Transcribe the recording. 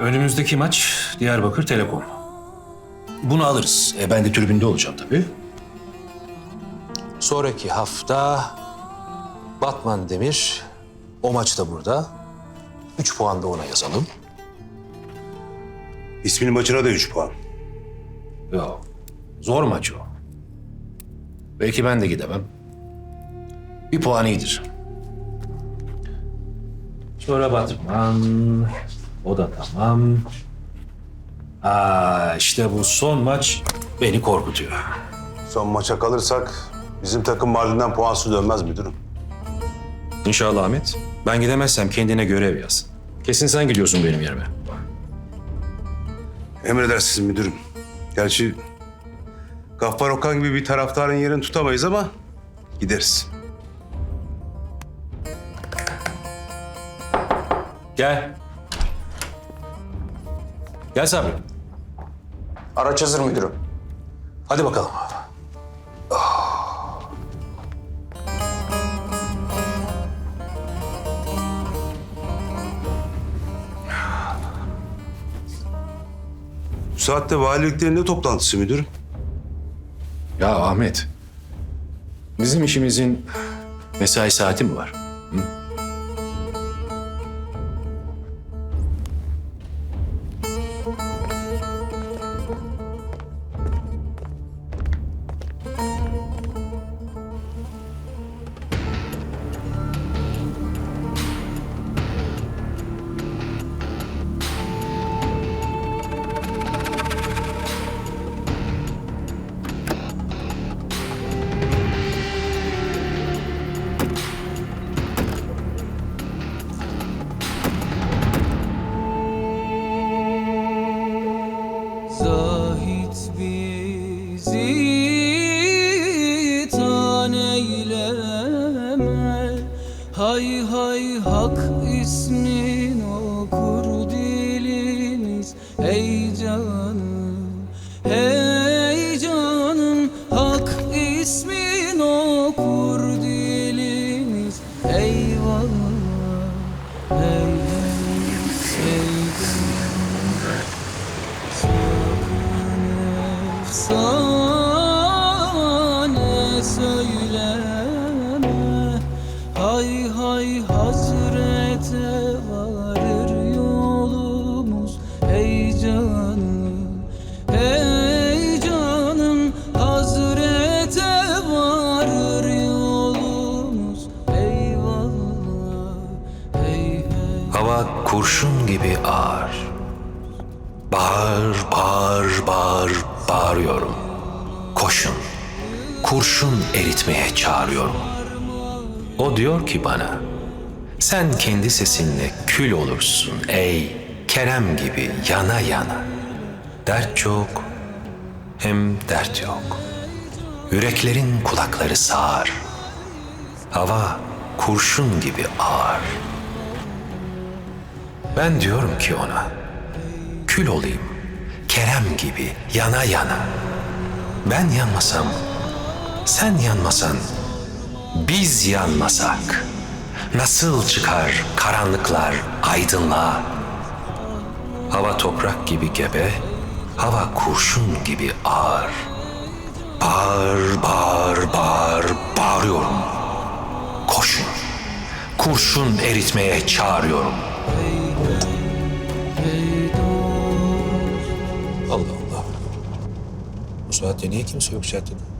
önümüzdeki maç Diyarbakır Telekom. Bunu alırız. E, ben de tribünde olacağım tabii. Sonraki hafta Batman Demir. O maç da burada. Üç puan da ona yazalım. İsminin maçına da 3 puan. Yok. Zor maç o. Belki ben de gidemem. Bir puan iyidir. Sonra Batman. O da tamam. Aa, işte bu son maç beni korkutuyor. Son maça kalırsak bizim takım Mardin'den puansız dönmez müdürüm. İnşallah Ahmet. Ben gidemezsem kendine görev yaz. Kesin sen gidiyorsun benim yerime. Emredersiniz müdürüm. Gerçi Gaffar Okan gibi bir taraftarın yerini tutamayız ama gideriz. Gel. Gel Sabri. Araç hazır müdürüm. Hadi bakalım. Bu saatte valiliklerin ne toplantısı müdürüm? Ya Ahmet. Bizim işimizin mesai saati mi var? Hı? Zahit bizi tan eyleme. Hay hay hak ismin Hava kurşun gibi ağır. Bağır, bağır, bağır, bağırıyorum. Koşun, kurşun eritmeye çağırıyorum. O diyor ki bana, sen kendi sesinle kül olursun ey Kerem gibi yana yana. Dert çok, hem dert yok. Yüreklerin kulakları sağır. Hava kurşun gibi ağır. Ben diyorum ki ona, kül olayım, Kerem gibi yana yana. Ben yanmasam, sen yanmasan, biz yanmasak, nasıl çıkar karanlıklar aydınlığa? Hava toprak gibi gebe, hava kurşun gibi ağır. Bağır, bağır, bağır, bağırıyorum. Koşun, kurşun eritmeye çağırıyorum. Bu saatte niye kimse yok caddede?